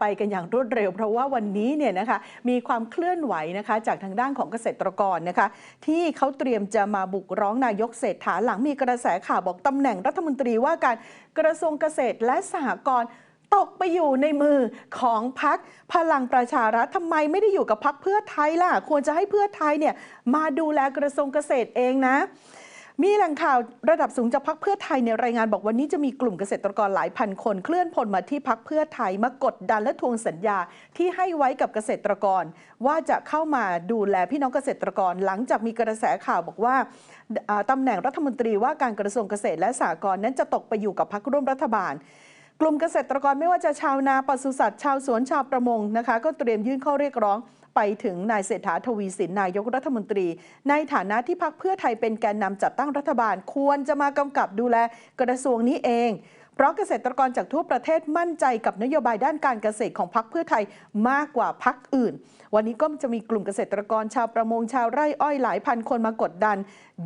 ไปกันอย่างรวดเร็ว เพราะว่าวันนี้เนี่ยนะคะมีความเคลื่อนไหวนะคะจากทางด้านของเกษตรกรนะคะ ที่เขาเตรียมจะมาบุกร้องนายกเศรษฐาหลังมีกระแสข่าวบอกตำแหน่งรัฐมนตรีว่าการกระทรวงเกษตรและสหกรณ์ตกไปอยู่ในมือของพักพลังประชารัฐทำไมไม่ได้อยู่กับพักเพื่อไทยล่ะ ควรจะให้เพื่อไทยเนี่ยมาดูแลกระทรวงเกษตรเองนะ มีแหล่งข่าวระดับสูงจากพักเพื่อไทยในรายงานบอกวันนี้จะมีกลุ่มเกษตรกรหลายพันคนเคลื่อนพลมาที่พักเพื่อไทยมากดดันและทวงสัญญาที่ให้ไว้กับเกษตรกร ว่าจะเข้ามาดูแลพี่น้องเกษตรกร หลังจากมีกระแสข่าวบอกว่าอ่าตำแหน่งรัฐมนตรีว่าการกระทรวงเกษตรและสหกรณ์นั้นจะตกไปอยู่กับพักร่วมรัฐบาลกลุ่มเกษตรกรไม่ว่าจะชาวนาปศุสัตว์ชาวสวนชาวประมงนะคะ ก็เตรียมยื่นข้อเรียกร้อง ไปถึงนายเศรษฐาทวีสินนายกรัฐมนตรี ในฐานะที่พักเพื่อไทยเป็นแกนนำจัดตั้งรัฐบาล ควรจะมากำกับดูแลกระทรวงนี้เองเพราะเกษตรกรจากทั่วประเทศมั่นใจกับนโยบายด้านการเกษตรของพักเพื่อไทยมากกว่าพักอื่น วันนี้ก็จะมีกลุ่มเกษตรกรชาวประมงชาวไร่อ้อยหลายพันคนมากดดัน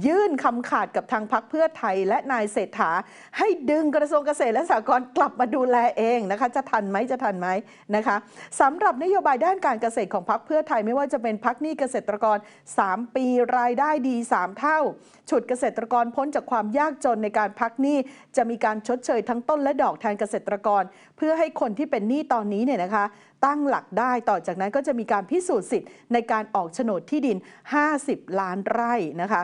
ยื่นคำขาดกับทางพักเพื่อไทย และนายเศรษฐา ให้ดึงกระทรวงเกษตรและสหกรณ์กลับมาดูแลเองนะคะจะทันไหมจะทันไหมนะคะสำหรับนโยบายด้านการเกษตรของพักเพื่อไทยไม่ว่าจะเป็นพักหนี้เกษตรกร 3 ปีรายได้ดี 3 เท่า ฉุดเกษตรกรพ้นจากความยากจนในการพักหนี้จะมีการชดเชยทั้งต้นและดอกแทนเกษตรกร เพื่อให้คนที่เป็นหนี้ตอนนี้เนี่ยนะคะตั้งหลักได้ต่อจากนั้นก็จะมีการพิสูจน์สิทธิ์ในการออกโฉนดที่ดิน 50 ล้านไร่นะคะ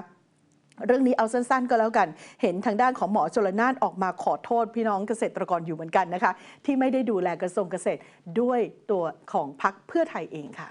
เรื่องนี้เอาสั้นๆก็แล้วกัน เห็นทางด้านของหมอชลนานออกมาขอโทษพี่น้องเกษตรกรอยู่เหมือนกันนะคะ ที่ไม่ได้ดูแลกระทรวงเกษตรด้วยตัวของพักเพื่อไทยเองค่ะ